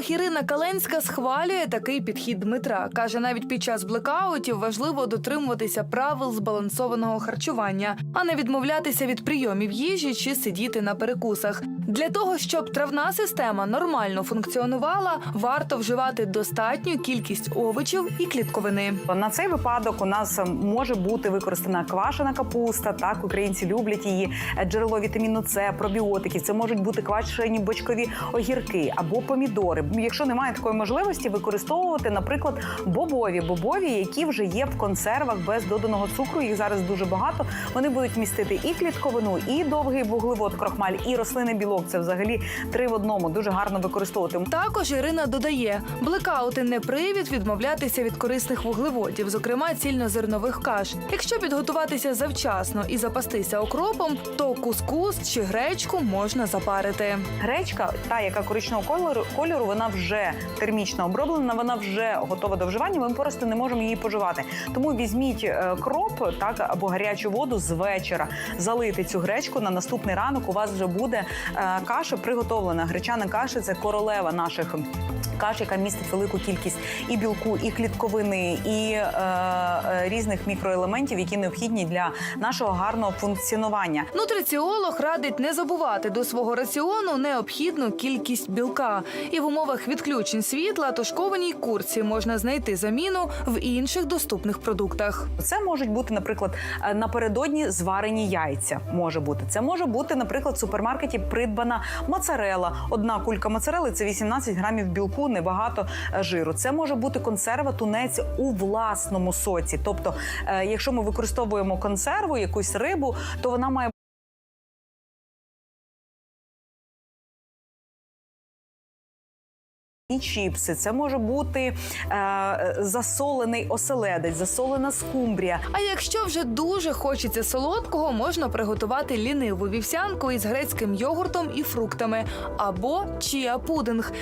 Дієтолог Ірина Каленська схвалює такий підхід Дмитра. каже, навіть під час блекаутів важливо дотримуватися правил збалансованого харчування, а не відмовлятися від прийомів їжі чи сидіти на перекусах. Для того щоб травна система нормально функціонувала, варто вживати достатню кількість овочів і клітковини. На цей випадок у нас може бути використана квашена капуста. Так українці люблять її Е, джерело вітаміну С, пробіотики. Це можуть бути квашені бочкові огірки або помідори. Якщо немає такої можливості, використовувати, наприклад, бобові бобові, які вже є в консервах без доданого цукру. Їх зараз дуже багато. Вони будуть містити і клітковину, і довгий вуглевод, крохмаль, і рослинний білок. Це взагалі три в одному. Дуже гарно використовувати. Також Ірина додає, блекаути не привід відмовлятися від корисних вуглеводів, зокрема цільнозернових каш. Якщо підготуватися завчасно і запастися окропом, то кускус чи гречку можна запарити. Гречка, та яка коричневого кольору, кольору, вона вже термічно оброблена, вона вже готова до вживання. Ми просто не можемо її поживати. Тому візьміть е, кроп, так або гарячу воду з вечора, залийте цю гречку. На наступний ранок у вас вже буде е, каша приготовлена. Гречана каша це королева наших. Каш, яка містить велику кількість і білку, і клітковини, і е, е, різних мікроелементів, які необхідні для нашого гарного функціонування. Нутриціолог радить не забувати до свого раціону необхідну кількість білка. І в умовах відключень світла тушкованій курці можна знайти заміну в інших доступних продуктах. Це можуть бути, наприклад, е, напередодні зварені яйця. Може бути. Це може бути, наприклад, в супермаркеті придбана моцарела. Одна кулька моцарели це 18 грамів білку, небагато е, жиру. Це може бути консерва тунець у власному соці. Тобто, е, якщо ми використовуємо консерву, якусь рибу, то вона має І чіпси, це може бути е, засолений оселедець, засолена скумбрія. А якщо вже дуже хочеться солодкого, можна приготувати ліниву вівсянку із грецьким йогуртом і фруктами або чіа-пудинг.